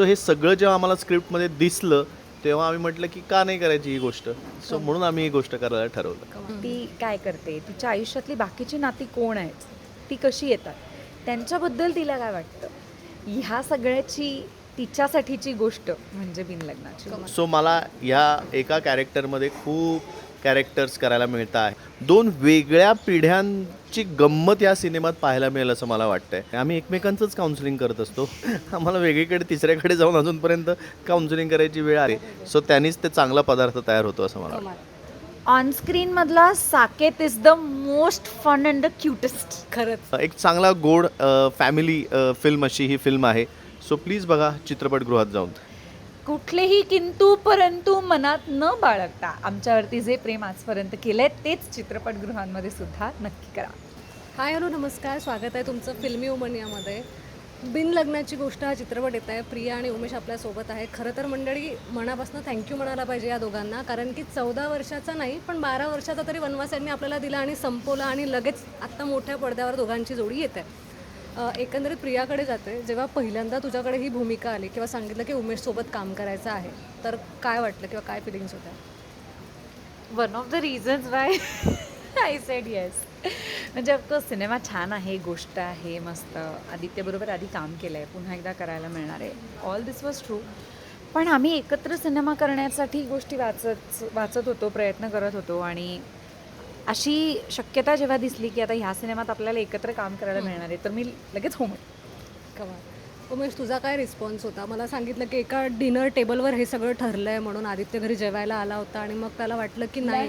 So हे सगळं जेव्हा आम्हाला स्क्रिप्टमध्ये दिसलं तेव्हा आम्ही म्हटलं की का नाही करायची ही गोष्ट? सो म्हणून आम्ही ही गोष्ट करायला ठरवलं. ती काय करते? तिच्या आयुष्यातली बाकीची नाती कोण आहेत? ती कशी येतात? त्यांच्याबद्दल तिला काय वाटतं? ह्या सगळ्याची तिच्यासाठीची गोष्ट म्हणजे बिनलग्नाची. सो मला ह्या एका कॅरेक्टरमध्ये खूप कॅरेक्टर्स करायला मिळत आहे. दोन वेगळ्या पिढ्यांची गंमत या सिनेमात पाहायला मिळेल असं मला वाटतंय. आम्ही एकमेकांचंच काउन्सिलिंग करत असतो. आम्हाला वेगळीकडे तिसऱ्याकडे जाऊन अजूनपर्यंत काउन्सिलिंग करायची वेळ आली सो त्यांनीच ते चांगला पदार्थ तयार होतो असं मला वाटतं. ऑन स्क्रीन मधला Saket is the most fun and the cutest खरंच. एक चांगला गोड फॅमिली फिल्म अशी ही फिल्म आहे. सो प्लीज बघा चित्रपटगृहात जाऊन. कुठलेही किंतू परंतु मनात न बाळगता आमच्यावरती जे प्रेम आजपर्यंत केलं आहे तेच चित्रपटगृहांमध्ये सुद्धा नक्की करा. हाय हॅलो नमस्कार. स्वागत आहे तुमचं फिल्मी उमनियामध्ये. बिन लग्नाची गोष्ट हा चित्रपट येत आहे. प्रिया आणि उमेश आपल्यासोबत आहे. खरं तर मंडळी मनापासून थँक्यू म्हणायला पाहिजे या दोघांना. कारण की चौदा वर्षाचा नाही पण बारा वर्षाचा तरी वनवास यांनी आपल्याला दिला आणि संपवला आणि लगेच आत्ता मोठ्या पडद्यावर दोघांची जोडी येत. आहे एकंदरीत प्रियाकडे जाते जेव्हा पहिल्यांदा तुझ्याकडे ही भूमिका आली किंवा सांगितलं की उमेशसोबत काम करायचं आहे तर काय वाटलं किंवा काय फिलिंग्स होत्या? One of the reasons why I said yes म्हणजे ऑफकोर्स सिनेमा छान आहे गोष्ट आहे मस्त. आदित्यबरोबर आधी काम केलं आहे पुन्हा एकदा करायला मिळणार आहे. ऑल दिस वॉज ट्रू पण आम्ही एकत्र सिनेमा करण्यासाठी गोष्टी वाचत वाचत होतो प्रयत्न करत होतो आणि अशी शक्यता जेव्हा दिसली की आता ह्या सिनेमात आपल्याला एकत्र काम करायला मिळणार आहे तर मी लगेच हो. कमाल. उमेश तुझा काय रिस्पॉन्स होता? मला सांगितलं की एका डिनर टेबलवर हे सगळं ठरलंय म्हणून आदित्य घरी जेवायला आला होता आणि मग त्याला वाटलं की नाही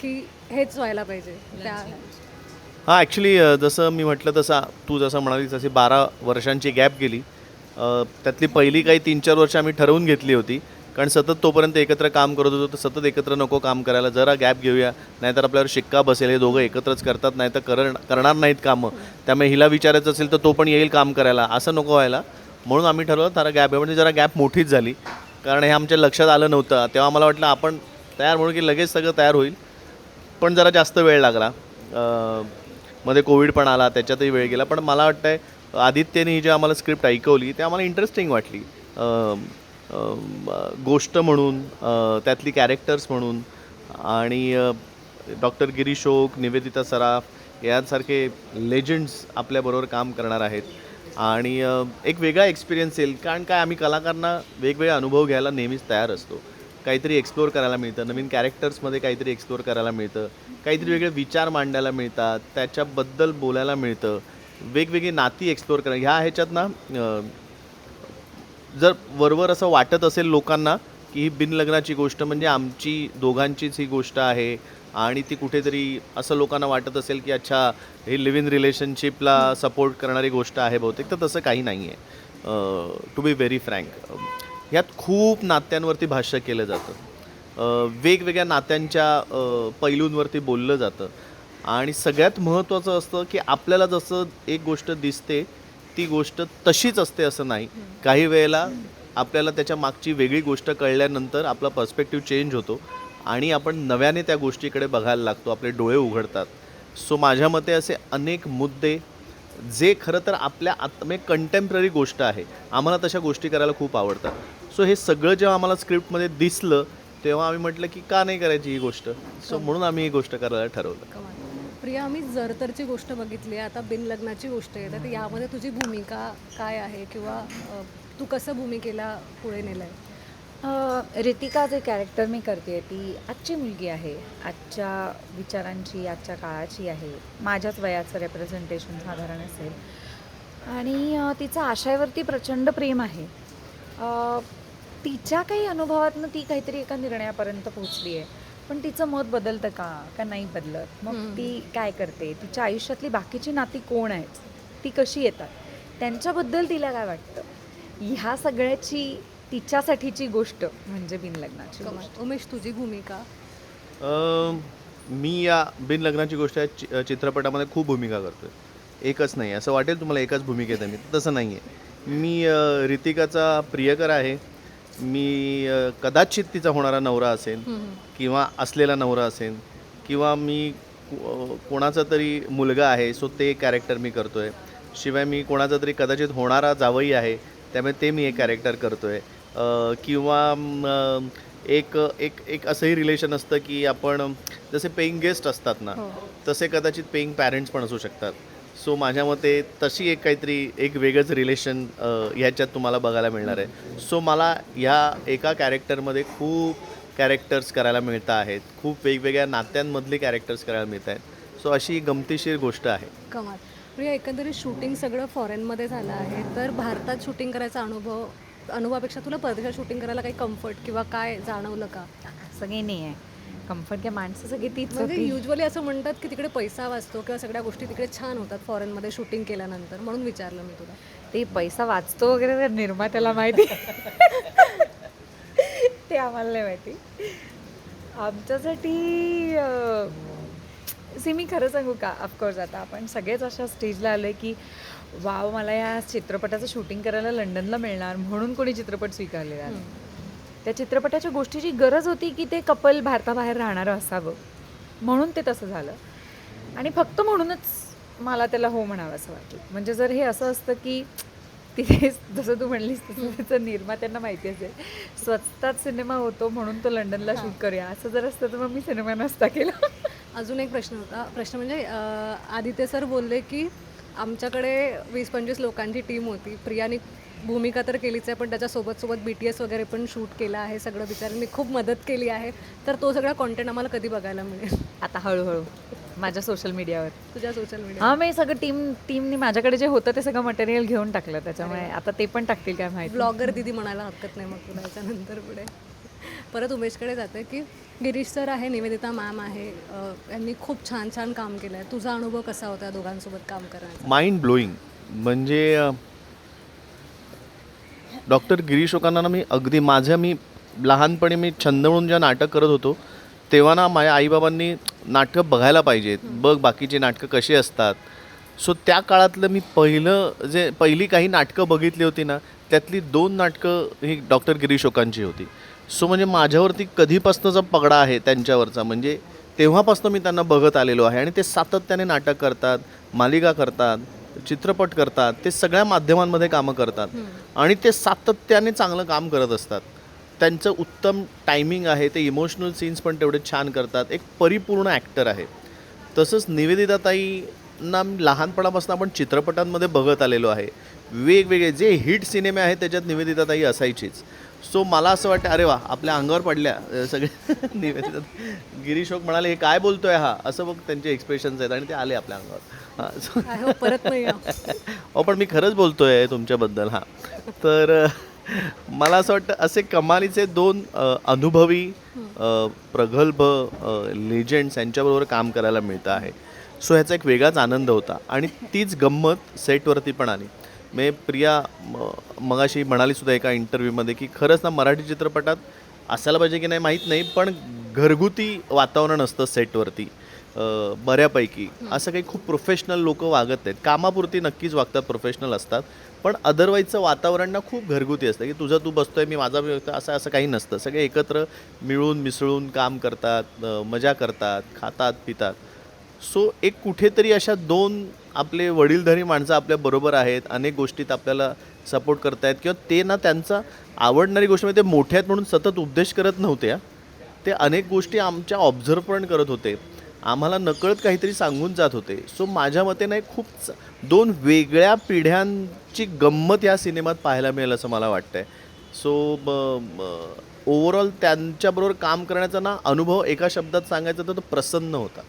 की हेच व्हायला पाहिजे. त्या हां ॲक्च्युली जसं मी म्हटलं तसं तू जसं म्हणाली तशी बारा वर्षांची गॅप गेली. अ, त्यातली पहिली काही तीन चार वर्ष आम्ही ठरवून घेतली होती. कारण सतत तोपर्यंत एकत्र काम करत होतो तर सतत एकत्र नको काम करायला. जरा गॅप घेऊया. नाहीतर आपल्यावर शिक्का बसेल. हे दोघं एकत्रच करतात नाही तर कर करणार नाहीत कामं. त्यामुळे हिला विचारायचं असेल तर तो पण येईल काम करायला. असं नको व्हायला. म्हणून आम्ही ठरवलं जरा गॅप आहे. म्हणजे जरा गॅप मोठीच झाली. कारण हे आमच्या लक्षात आलं नव्हतं. तेव्हा मला वाटलं आपण तयार म्हणून की लगेच सगळं तयार होईल. पण जरा जास्त वेळ लागला. मध्ये कोविड पण आला त्याच्यातही वेळ गेला. पण मला वाटतंय आदित्यने ही जी आम्हाला स्क्रिप्ट ऐकवली ते आम्हाला इंटरेस्टिंग वाटली. गोष्ट म्हणून त्यातली कॅरेक्टर्स म्हणून आणि डॉक्टर गिरीश ओक निवेदिता सराफ यांसारखे लेजंड्स आपल्याबरोबर काम करणार आहेत. आणि एक वेगळा एक्सपिरियन्स येईल कारण काय आम्ही कलाकारांना वेगवेगळे अनुभव घ्यायला नेहमीच तयार असतो. काहीतरी एक्सप्लोअर करायला मिळतं नवीन कॅरेक्टर्समध्ये काहीतरी एक्सप्लोअर करायला मिळतं काहीतरी वेगळे विचार मांडायला मिळतात त्याच्याबद्दल बोलायला मिळतं वेगवेगळी नाती एक्सप्लोअर करा ह्या ह्याच्यात ना जर वरवर असं वाटत असेल लोकांना की ही बिनलग्नाची गोष्ट म्हणजे आमची दोघांचीच ही गोष्ट आहे आणि ती कुठेतरी असं लोकांना वाटत असेल की अच्छा ही लिव्ह इन रिलेशनशिपला सपोर्ट करणारी गोष्ट आहे बहुतेक तर तसं काही नाही आहे. टू बी व्हेरी फ्रँक ह्यात खूप नात्यांवरती भाष्य केलं जातं. वेगवेगळ्या नात्यांच्या पैलूंवरती बोललं जातं. आणि सगळ्यात महत्त्वाचं असतं की आपल्याला जसं एक गोष्ट दिसते ती गोष्ट तशीच असते असं नाही. काही वेळेला आपल्याला त्याच्या मागची वेगळी गोष्ट कळल्यानंतर आपला पर्स्पेक्टिव्ह चेंज होतो आणि आपण नव्याने त्या गोष्टीकडे बघायला लागतो. आपले डोळे उघडतात. सो माझ्या मते असे अनेक मुद्दे जे खरं तर आपल्या आत म्हणजे कंटेम्पररी गोष्ट आहे. आम्हाला तशा गोष्टी करायला खूप आवडतात. सो हे सगळं जेव्हा आम्हाला स्क्रिप्टमध्ये दिसलं तेव्हा आम्ही म्हटलं की का नाही करायची ही गोष्ट? सो म्हणून आम्ही ही गोष्ट करायला ठरवलं. प्रिया आम्ही जरतरची गोष्ट बघितली आहे. आता बिन लग्नाची गोष्ट आहे. तर यामध्ये तुझी भूमिका काय आहे किंवा तू कसं भूमिकेला पुढे नेलं आहे रितिका जे कॅरेक्टर मी करते ती आजची मुलगी आहे. आजच्या विचारांची आजच्या काळाची आहे. माझ्याच वयाचं रेप्रेझेंटेशन साधारण असेल. आणि तिचं आशयावरती प्रचंड प्रेम आहे. तिच्या काही अनुभवातनं ती काहीतरी एका निर्णयापर्यंत पोहोचली आहे पण तिचं मत बदलतं का? का नाही बदलत? मग. ती काय करते? तिच्या आयुष्यातली बाकीची नाती कोण आहेत? ती कशी येतात? त्यांच्याबद्दल तिला काय वाटतं? ह्या सगळ्याची तिच्यासाठीची गोष्ट म्हणजे बिनलग्नाची गोष्ट. उमेश तुझी भूमिका? अं, मी या बिनलग्नाची गोष्ट या चि चित्रपटामध्ये खूप भूमिका करतो एकच नाही. असं वाटेल तुम्हाला एकाच भूमिकेत आहे. मी तसं नाही आहे मी रितिकाचा प्रियकर आहे. मी कदाचित तिचा होणारा नवरा असेल किंवा असलेला नवरा असेल किंवा मी कोणाचा तरी मुलगा आहे सो ते कॅरेक्टर मी करतो आहे शिवाय मी कोणाचा तरी कदाचित होणारा जावई आहे त्यामुळे ते मी एक कॅरेक्टर करतो आहे किंवा एक एक एक असंही रिलेशन असतं की आपण जसे पेईंग गेस्ट असतात ना तसे कदाचित पेईंग पॅरेंट्स पण असू शकतात. सो माझ्या मते तशी एक काहीतरी एक वेगळंच रिलेशन ह्याच्यात तुम्हाला बघायला मिळणार आहे. सो मला ह्या एका कॅरेक्टरमध्ये खूप कॅरेक्टर्स करायला मिळत आहेत. खूप वेगवेगळ्या नात्यांमधले कॅरेक्टर्स करायला मिळत आहेत. सो अशी गमतीशीर गोष्ट आहे. कमाल. प्रिया एकंदरीत शूटिंग सगळं फॉरेनमध्ये झालं आहे. तर भारतात शूटिंग करायचा अनुभव अनुभवापेक्षा तुला परदेशात शूटिंग करायला काही कम्फर्ट किंवा काय जाणवलं का? असं काही नाही आहे. कम्फर्ट काय माणसं सगळी तीच म्हणजे युजली असं म्हणतात की तिकडे पैसा वाचतो किंवा सगळ्या गोष्टी तिकडे छान होतात फॉरेनमध्ये शूटिंग केल्यानंतर म्हणून विचारलं मी तुला. ते पैसा वाचतो वगैरे तर निर्मात्याला माहिती. ते आम्हाला नाही माहिती. आमच्यासाठी सी मी खरं सांगू का? ऑफकोर्स आता आपण सगळेच अशा स्टेजला आलो आहे की वाव मला या चित्रपटाचं शूटिंग करायला लंडनला मिळणार म्हणून कोणी चित्रपट स्वीकारलेला नाही. त्या चित्रपटाच्या गोष्टीची गरज होती की ते कपल भारताबाहेर राहणारं असावं. म्हणून ते तसं झालं. आणि फक्त म्हणूनच मला त्याला हो म्हणावं असं वाटलं. म्हणजे जर हे असं असतं की तिथे जसं तू म्हणलीस तसं त्याचं निर्मात्यांना माहिती असेल. स्वस्तात सिनेमा होतो म्हणून तो लंडनला शूट करूया. असं जर असतं तर मग मी सिनेमा नसता केला. अजून एक प्रश्न होता. प्रश्न म्हणजे आदित्य सर बोलले की आमच्याकडे वीस पंचवीस लोकांची टीम होती. प्रियाने भूमिका तर केलीच आहे पण त्याच्यासोबत सोबत बी टी एस वगैरे पण शूट केलं आहे सगळं बिचाऱ्यांनी. खूप मदत केली आहे. तर तो सगळा कॉन्टेंट आम्हाला कधी बघायला मिळेल? आता हळूहळू. माझ्या सोशल मीडियावर तुझ्या सोशल मीडिया हा मी सगळं टीम टीमनी माझ्याकडे जे होतं ते सगळं मटेरियल घेऊन टाकलं. त्याच्यामुळे आता ते पण टाकतील काय माहिती. ब्लॉगर दिदी म्हणायला हरकत नाही मग तुला याच्यानंतर पुढे. परत उमेशकडे जाते की गिरीश सर आहे निवेदिता मॅम आहे. यांनी खूप छान छान काम केलं आहे तुझा अनुभव कसा होता दोघांसोबत काम करण्याचा माइंड ब्लोईंग म्हणजे डॉक्टर गिरीश ओकांना मी अगदी माझ्या मी लहानपणी मी छंद म्हणून जेव्हा नाटक करत होतो तेव्हा ना माझ्या आईबाबांनी नाटकं बघायला पाहिजेत बघ बाकीची नाटकं कशी असतात. सो त्या काळातलं मी पहिलं जे पहिली काही नाटकं बघितली होती ना त्यातली दोन नाटकं ही डॉक्टर गिरीश ओकांची होती. सो म्हणजे माझ्यावरती कधीपासूनचा पगडा आहे त्यांच्यावरचा म्हणजे तेव्हापासून मी त्यांना बघत आलेलो आहे. आणि ते सातत्याने नाटक करतात मालिका करतात. चित्रपट करतात ते सगळ्या माध्यमांमध्ये कामं करतात. आणि ते सातत्याने चांगलं काम करत असतात. त्यांचं उत्तम टायमिंग आहे ते इमोशनल सीन्स पण तेवढे छान करतात. एक परिपूर्ण ॲक्टर आहे. तसंच निवेदिताताईंना लहानपणापासून आपण चित्रपटांमध्ये बघत आलेलो आहे. वेगवेगळे जे हिट सिनेमे आहेत त्याच्यात निवेदिताताई असायचीच. सो मला असं वाटतं अरे वा आपल्या अंगावर पडल्या सगळे निवेदिता गिरीशोक म्हणाले हे काय बोलतोय हा? असं बघ त्यांचे एक्सप्रेशन्स आहेत आणि ते आले आपल्या अंगावर. हां सो परत नाही या. हो पण मी खरंच बोलतोय तुमच्याबद्दल हां. तर अ, मला असं वाटतं असे कमालीचे दोन अ, अनुभवी अ, प्रगल्भ लेजेंड्स यांच्याबरोबर काम करायला मिळतं आहे. सो ह्याचा एक वेगळाच आनंद होता. आणि तीच गंमत सेटवरती पण आली. मी प्रिया म- मगाशी म्हणाली सुद्धा एका इंटरव्ह्यूमध्ये की खरंच ना मराठी चित्रपटात असायला पाहिजे की नाही माहीत नाही पण घरगुती वातावरण असतं सेटवरती बऱ्यापैकी असं काही खूप प्रोफेशनल लोक वागत नाहीत. कामापुरती नक्कीच वागतात प्रोफेशनल असतात. पण अदरवाईजचं वातावरण ना खूप घरगुती असतं. की तुझं तू बसतोय मी माझा मी असं असं काही नसतं. सगळे एकत्र मिळून मिसळून काम करतात मजा करतात खातात पितात. सो एक कुठेतरी अशा दोन आपले वडीलधारी माणसं आपल्या बरोबर आहेत. अनेक गोष्टीत आपल्याला सपोर्ट करतायत. किंवा ते ना त्यांचा आवडणारी गोष्ट म्हणजे ते मोठे आहेत म्हणून सतत उपदेश करत नव्हते ते अनेक गोष्टी आमच्या ऑब्झर्व पण करत होते. आम्हाला नकळत काहीतरी सांगून जात होते. सो माझ्या मते नाही खूप दोन वेगळ्या पिढ्यांची गंमत या सिनेमात पाहायला मिळेल असं मला वाटतंय. सो ओव्हरऑल त्यांच्याबरोबर काम करण्याचा ना अनुभव एका शब्दात सांगायचा तर तो प्रसन्न होता.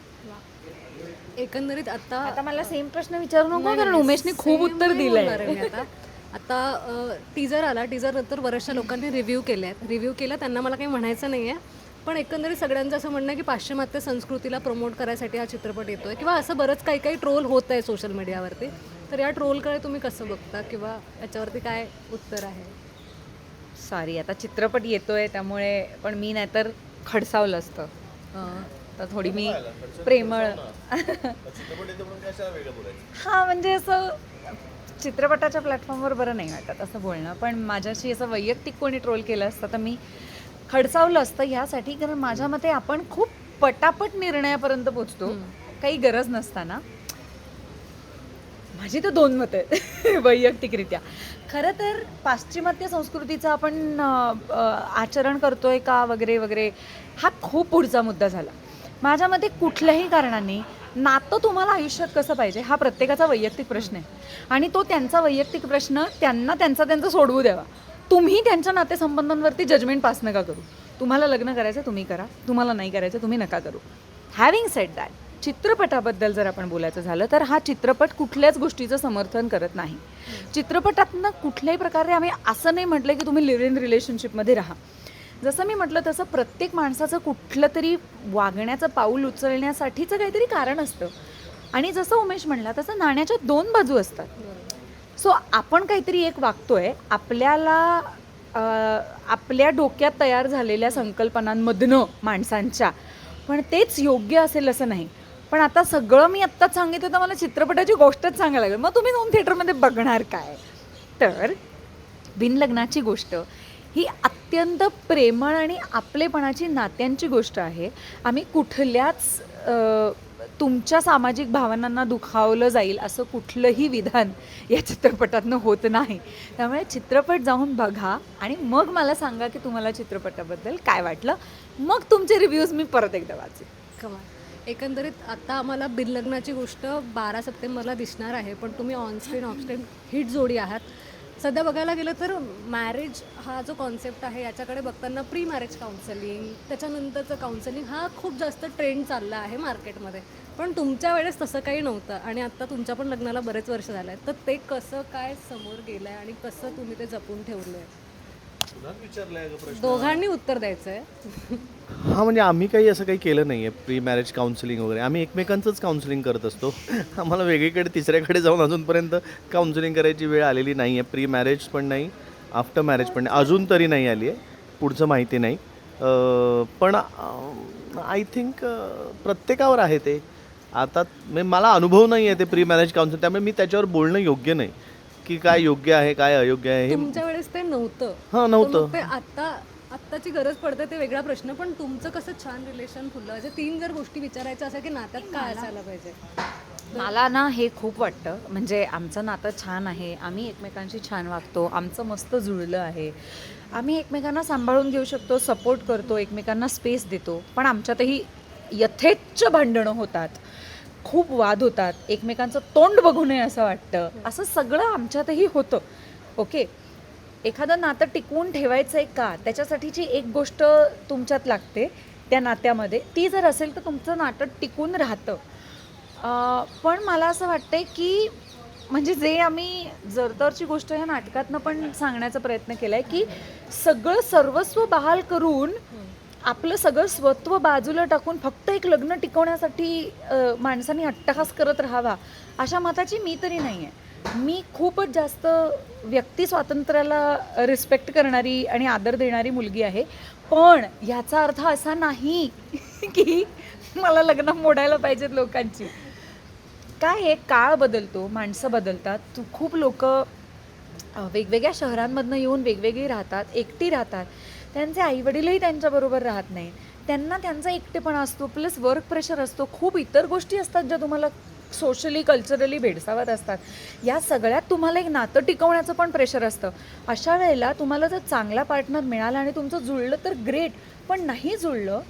एकंदरीत आता आता मला सेम प्रश्न विचारू नको कारण उमेशने खूप उत्तर दिलंय. आहे आता. टीजर आला. टीजर नंतर बऱ्याचशा लोकांनी रिव्ह्यू केले आहेत रिव्ह्यू केला त्यांना मला काही म्हणायचं नाही आहे पण एकंदरीत सगळ्यांचं असं म्हणणं आहे की पाश्चिमात्य संस्कृतीला प्रमोट करायसाठी हा चित्रपट येतोय. किंवा असं बरंच काही काही ट्रोल होत आहे सोशल मीडियावरती तर या ट्रोलकडे तुम्ही कसं बघता? किंवा याच्यावरती काय उत्तर आहे? सॉरी आता चित्रपट येतोय त्यामुळे पण मी नाहीतर खडसावलं असतं. तर थोडी मी प्रेमळ. हा म्हणजे असं चित्रपटाच्या प्लॅटफॉर्मवर बरं नाही वाटत असं बोलणं. पण माझ्याशी असं वैयक्तिक कोणी ट्रोल केलं असतं तर मी खडसावलं असतं ह्यासाठी कारण माझ्या मते आपण खूप पटापट निर्णयापर्यंत पोचतो. काही गरज नसताना. माझी तर दोन मत आहेत. वैयक्तिकरित्या. खरं तर पाश्चिमात्य संस्कृतीचं आपण आचरण करतोय का वगैरे वगैरे हा खूप पुढचा मुद्दा झाला. माझ्या मते कुठल्याही कारणाने नातं तुम्हाला आयुष्यात कसं पाहिजे हा प्रत्येकाचा वैयक्तिक प्रश्न आहे. आणि तो त्यांचा वैयक्तिक प्रश्न त्यांना त्यांचा त्यांचा सोडवू द्यावा. तुम्ही त्यांच्या नातेसंबंधांवरती जजमेंट पास नका करू. तुम्हाला लग्न करायचं तुम्ही करा. तुम्हाला नाही करायचं तुम्ही नका करू. हॅव्हिंग सेट दॅट चित्रपटाबद्दल जर आपण बोलायचं झालं तर हा चित्रपट कुठल्याच गोष्टीचं समर्थन करत नाही. चित्रपटातनं कुठल्याही प्रकारे आम्ही असं नाही म्हटलं की तुम्ही लिव्ह इन रिलेशनशिपमध्ये राहा. जसं मी म्हटलं तसं प्रत्येक माणसाचं कुठलं तरी वागण्याचं पाऊल उचलण्यासाठीचं काहीतरी कारण असतं. आणि जसं उमेश म्हणला तसं नाण्याच्या दोन बाजू असतात. सो आपण काहीतरी एक वागतोय. आपल्याला आपल्या डोक्यात तयार झालेल्या संकल्पनांमधनं माणसांच्या. पण तेच योग्य असेल असं नाही. पण आता सगळं मी आत्ताच सांगितलं तर मला चित्रपटाची गोष्टच सांगायला लागेल. मग तुम्ही होम थिएटरमध्ये बघणार काय? तर बिनलग्नाची गोष्ट. ही अत्यंत प्रेमळ आणि आपलेपणाची नात्यांची गोष्ट आहे. आम्ही कुठल्याच तुमच्या सामाजिक भावनांना दुखावलं जाईल असं कुठलंही विधान या चित्रपटातनं होत नाही. त्यामुळे चित्रपट जाऊन बघा आणि मग मला सांगा की तुम्हाला चित्रपटाबद्दल काय वाटलं. मग तुमचे रिव्ह्यूज मी परत एकदा वाचेन. कमाल. एकंदरीत आता आम्हाला बिनलग्नाची गोष्ट बारा सप्टेंबरला दिसणार आहे पण तुम्ही ऑनस्क्रीन ऑफस्क्रीन हिट जोडी आहात. सध्या बघायला गेलं तर मॅरेज हा जो कॉन्सेप्ट आहे याच्याकडे बघताना प्री मॅरेज काउन्सिलिंग त्याच्यानंतरचं काउन्सिलिंग हा खूप जास्त ट्रेंड चालला आहे मार्केटमध्ये पण तुमच्या वेळेस तसं काही नव्हतं आणि आत्ता तुमच्या पण लग्नाला बरेच वर्ष झालं आहे तर ते कसं काय समोर गेलं आहे आणि कसं तुम्ही ते जपून ठेवलं आहे दोघांनी उत्तर द्यायचं आहे हा म्हणजे आम्ही काही असं काही केलं नाही आहे प्री मॅरेज काउन्सिलिंग वगैरे. आम्ही एकमेकांचंच काउन्सिलिंग करत असतो. आम्हाला वेगळीकडे तिसऱ्याकडे जाऊन अजूनपर्यंत काउन्सिलिंग करायची वेळ आलेली नाही आहे प्री मॅरेज पण नाही आफ्टर मॅरेज पण नाही अजून तरी नाही आली आहे पुढचं माहिती नाही. पण आय थिंक प्रत्येकावर आहे ते. आता म्हणजे मला अनुभव नाही आहे ते प्री मॅरेज काउन्सिल त्यामुळे मी त्याच्यावर बोलणं योग्य नाही. की काय योग्य आहे काय अयोग्य आहे हे तुमच्या वेळेस ते नव्हतं. हां तर नव्हतं. मग ते आता आत्ताची गरज पडते ते वेगळा प्रश्न पण तुमचं कसं छान रिलेशन फुललं असे तीन जर गोष्टी विचारायच्या असेल की नात्यात काय असायला पाहिजे? मला ना हे खूप वाटतं. म्हणजे आमचं नातं छान आहे. आम्ही एकमेकांशी छान वागतो. आमचं मस्त जुळलं आहे. आम्ही एकमेकांना सांभाळून घेऊ शकतो सपोर्ट करतो एकमेकांना स्पेस देतो. पण आमच्यातही यथेच्छ भांडणं होतात. खूप वाद होतात. एकमेकांचं तोंड बघू नये असं वाटतं. असं सगळं आमच्यातही होतं. ओके? एखादं नातं टिकवून ठेवायचं आहे का? त्याच्यासाठीची एक गोष्ट तुमच्यात लागते त्या नात्यामध्ये. ती जर असेल तर तुमचं नातं टिकून राहतं. पण मला असं वाटतंय की म्हणजे जे आम्ही जरतरची गोष्ट ह्या नाटकातनं पण सांगण्याचा प्रयत्न केला आहे की सगळं सर्वस्व बहाल करून आपलं सगळं स्वत्व बाजूला टाकून फक्त एक लग्न टिकवण्यासाठी माणसांनी अट्टहास करत राहावा अशा मताची मी तरी नाही आहे मी खूपच जास्त व्यक्ती स्वातंत्र्याला रिस्पेक्ट करणारी आणि आदर देणारी मुलगी आहे. पण याचा अर्थ असा नाही की मला लग्न मोडायला पाहिजेत लोकांची. काय आहे? काळ बदलतो माणसं बदलतात. तू खूप लोक वेगवेगळ्या शहरांमधनं येऊन वेगवेगळी राहतात एकटी राहतात. त्यांचे आईवडीलही त्यांच्याबरोबर राहत नाही त्यांना त्यांचा एकटेपणा असतो प्लस वर्क प्रेशर असतो खूप इतर गोष्टी असतात ज्या तुम्हाला सोशली कल्चरली भेडसावत असतात. या सगळ्यात तुम्हाला एक नातं टिकवण्याचं पण प्रेशर असतं. अशा वेळेला तुम्हाला जर चांगला पार्टनर मिळाला आणि तुमचं जुळलं तर ग्रेट पण नाही जुळलं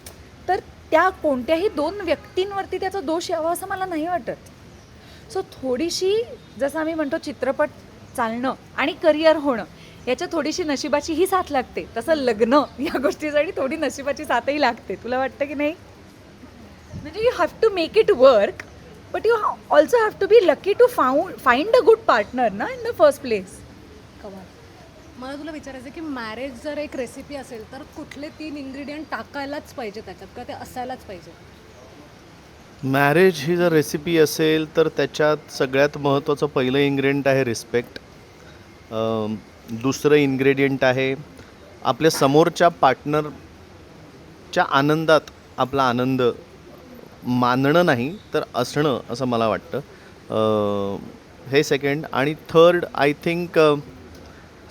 तर त्या कोणत्याही दोन व्यक्तींवरती त्याचा दोष यावा असं मला नाही वाटत. सो थोडीशी जसं आम्ही म्हणतो चित्रपट चालणं आणि करिअर होणं याच्या थोडीशी नशिबाची ही साथ लागते. तसं लग्न या गोष्टीसाठी थोडी नशिबाची साथही लागते. तुला वाटतं की नाही? म्हणजे you have to make it work but you also have to be lucky to found find a good partner ना इन द फर्स्ट प्लेस कमाल. मला तुला विचारायचं आहे की मॅरेज जर एक रेसिपी असेल तर कुठले तीन इन्ग्रेडियंट टाकायलाच पाहिजे त्याच्यात? किंवा ते असायलाच पाहिजे? मॅरेज ही जर रेसिपी असेल तर त्याच्यात सगळ्यात महत्त्वाचं पहिलं इन्ग्रेडियंट आहे रिस्पेक्ट दुसरं इन्ग्रेडियंट आहे. आपल्या समोरच्या पार्टनरच्या आनंदात आपला आनंद मानणं नाही तर असणं असं मला वाटतं. हे सेकंड आणि थर्ड आय थिंक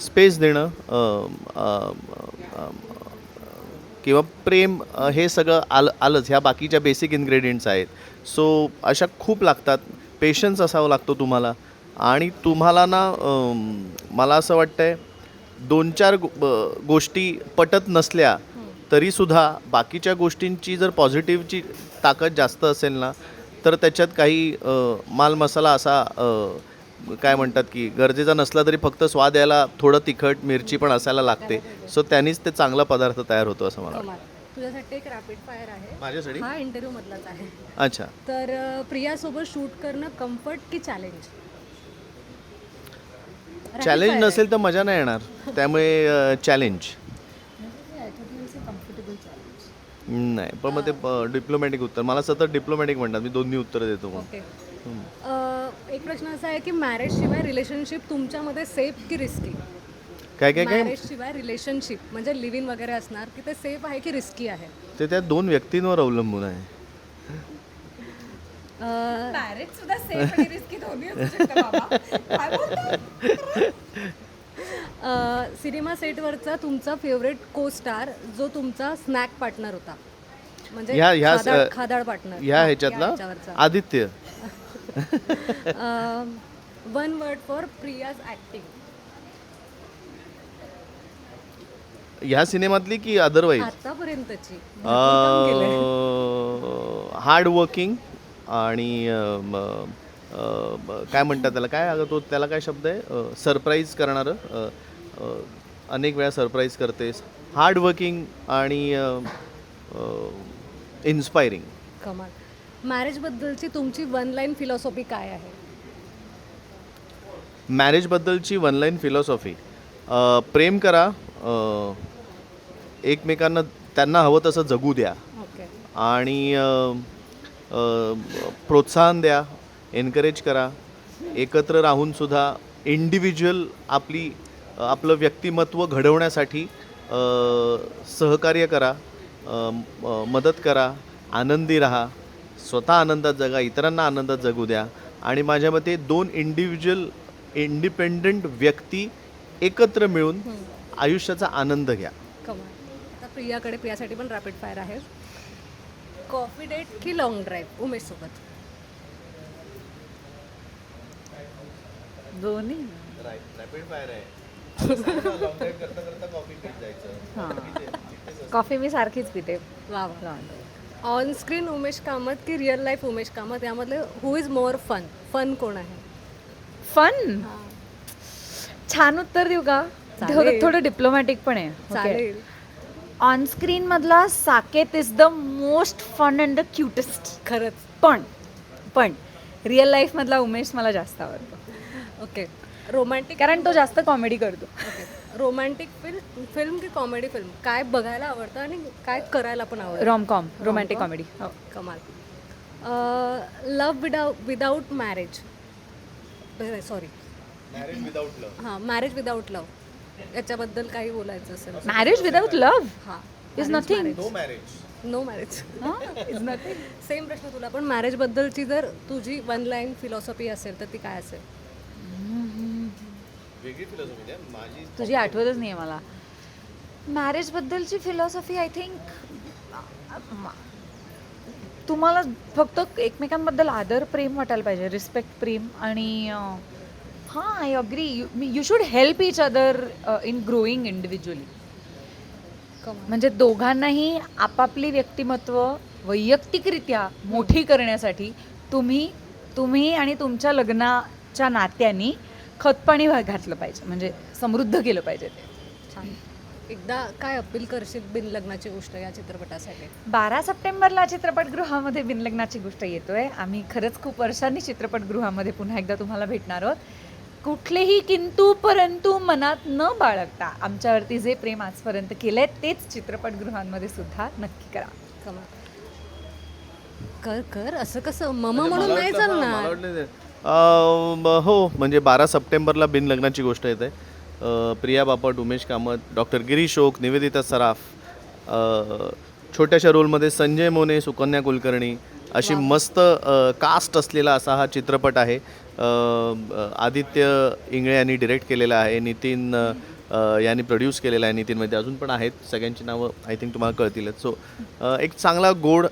स्पेस देणं किंवा प्रेम हे सगळं आलं आलंच. ह्या बाकीच्या बेसिक इन्ग्रेडियंट्स आहेत. सो अशा खूप लागतात. पेशन्स असावं लागतो तुम्हाला. आणि तुम्हाला ना मला असं वाटतंय दोन चार गोष्टी पटत नसल्या तरीसुद्धा बाकीच्या गोष्टींची जर पॉझिटिव्हची ताकद जास्त असेल ना तर त्याच्यात काही अ, माल मसाला असा काय म्हणतात की गरजेचा नसला तरी फक्त स्वाद यायला थोडं तिखट मिरची पण असायला लागते. सो त्यांनीच ते चांगला पदार्थ तयार होतो असं मला वाटतं. तुझ्यासाठी एक रॅपिड फायर आहे. माझ्यासाठी? हा इंटरव्ह्यू मधलाच आहे. अच्छा. तर प्रियासोबत शूट करणं कम्फर्ट की चॅलेंज चॅलेंज नसेल तर मजा नाही येणार. त्यामुळे चॅलेंज नाही पण मग ते डिप्लोमॅटिक उत्तर. मला सतत डिप्लोमॅटिक म्हणतात. मी दोन्ही उत्तरं देतो मग. एक प्रश्न असा आहे की मॅरेज शिवाय रिलेशनशिप तुमच्यामध्ये सेफ की रिस्की काय काय काय? मॅरेज शिवाय रिलेशनशिप म्हणजे लिव्ह वगैरे असणार की ते सेफ आहे की रिस्की आहे? ते त्या दोन व्यक्तींवर अवलंबून आहे. मॅरेज सुद्धा सेफ आणि रिस्की दोन्ही असू शकतं बाबा. काय बोलतो अ, सिनेमा सेटवरचा तुमचा फेवरेट को स्टार जो तुमचा स्नॅक पार्टनर होता. म्हणजे ह्या ह्या खादाड खादाड पार्टनर ह्या ह्याच्यातला Aditya. One word for Priya's acting ह्या सिनेमातली की अदरवाईज आतापर्यंतची. हार्ड वर्किंग आणि काय म्हणतात त्याला? काय अगं तो त्याला काय शब्द आहे? सरप्राईज करणारं अनेक वेळा सरप्राईज करतेस. हार्ड वर्किंग आणि इन्स्पायरिंग. कमाल. मॅरेजबद्दलची तुमची वन लाईन फिलॉसॉफी काय आहे? मॅरेजबद्दलची वन लाईन फिलॉसॉफी. प्रेम करा एकमेकांना त्यांना हवं तसं जगू द्या. ओके. आणि प्रोत्साहन द्या एनकरेज करा एकत्र राहून सुद्धा इंडिव्हिज्युअल आपली आपलं व्यक्तिमत्व घडवण्यासाठी सहकार्य करा मदत करा आनंदी राहा स्वतः आनंदात जगा इतरांना आनंदात जगू द्या आणि माझ्या मते दोन इंडिव्हिज्युअल इंडिपेंडंट व्यक्ती एकत्र मिळून आयुष्याचा आनंद घ्या. प्रियाकडे प्रियासाठी पण रॅपिड फायर आहे. कॉफी डेट की लॉंग ड्राईव्ह उमेश सोबत दोन्ही कॉफी मी सारखीच पिते. वा वा. ऑन स्क्रीन उमेश कामत की real life Umesh Kamat? यामधले who is more fun fun कोण आहे? फन छान उत्तर देऊ का? थोडं डिप्लोमॅटिक पण आहे. चालेल. ऑन स्क्रीन मधला Saket is the most fun and the cutest खरंच. पण पण रिअल लाईफ मधला उमेश मला जास्त आवडतो. ओके रोमॅन्टिक कारण तो जास्त कॉमेडी करतो. ओके रोमॅन्टिक फिल्म फिल्म की कॉमेडी फिल्म काय बघायला आवडतं आणि काय करायला पण आवडतं? रॉम कॉम रोमॅन्टिक कॉमेडी कमाल. Love without without marriage sorry हां मॅरेज विदाऊट लव याच्याबद्दल काही बोलायचं असेल मॅरेज विदाउट लव्ह हां. Is nothing no marriage is nothing same प्रश्न तुला पण मॅरेजबद्दलची जर तुझी वन लाईन फिलॉसॉफी असेल तर ती काय असेल? तुझी आठवतच नाही आहे मला मॅरेजबद्दलची फिलॉसॉफी आय थिंक तुम्हाला फक्त एकमेकांबद्दल आदर प्रेम वाटायला पाहिजे. रिस्पेक्ट प्रेम आणि अं, हां I agree you should help each other in growing individually म्हणजे दोघांनाही आपापली व्यक्तिमत्व वैयक्तिकरित्या मोठी करण्यासाठी तुम्ही तुम्ही आणि तुमच्या लग्नाच्या नात्यांनी खतपाणी घातलं पाहिजे. म्हणजे समृद्ध केलं पाहिजे ते. छान. एकदा काय अपील करशील बिन लग्नाची गोष्ट या चित्रपटासाठी? बारा सप्टेंबरला चित्रपटगृहामध्ये बिनलग्नाची गोष्ट येतोय. आम्ही खरंच खूप वर्षांनी चित्रपटगृहामध्ये पुन्हा एकदा तुम्हाला भेटणार आहोत. कुठलेही किंतु परंतु मनात न बाळगता आमच्यावरती जे प्रेम आजपर्यंत केलंय तेच चित्रपटगृहांमध्ये सुद्धा नक्की करा. कर कर असं कसं? मम म्हणून नाही चालणार. हो म्हणजे बारा सप्टेंबरला बिन लग्नाची गोष्ट येते. अ, प्रिया बापट उमेश कामत डॉक्टर गिरीश ओक निवेदिता सराफ अ, छोट्याशा रोलमध्ये संजय मोने सुकन्या कुलकर्णी अशी मस्त कास्ट असलेला असा हा चित्रपट आहे. आदित्य इंगळे यांनी डिरेक्ट केलेला आहे. नितीन यांनी प्रोड्यूस केलेला आहे. नितीनमध्ये अजून पण आहेत. सगळ्यांची नावं आय थिंक तुम्हाला कळतीलच सो एक चांगला गोड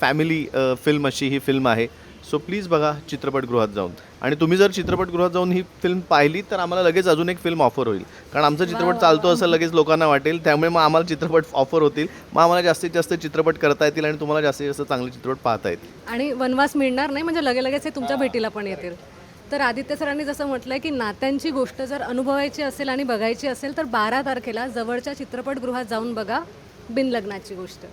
फॅमिली फिल्म अशी ही फिल्म आहे. सो प्लीज बघा चित्रपटगृहात जाऊन. आणि तुम्ही जर चित्रपटगृहात जाऊन ही फिल्म पाहिली तर आम्हाला लगेच अजून एक फिल्म ऑफर होईल. कारण आमचा चित्रपट चालतो असं लगेच लोकांना वाटेल. त्यामुळे मग आम्हाला चित्रपट ऑफर होतील. मग आम्हाला जास्तीत जास्त चित्रपट करता येतील आणि तुम्हाला जास्तीत जास्त चांगले चित्रपट पाहता येतील. आणि वनवास मिळणार नाही. म्हणजे लगे लगेच हे तुमच्या भेटीला पण येतील. तर आदित्य सरांनी जसं म्हटलंय की नात्यांची गोष्ट जर अनुभवायची असेल आणि बघायची असेल तर बारा तारखेला जवळच्या चित्रपटगृहात जाऊन बघा बिनलग्नाची गोष्ट.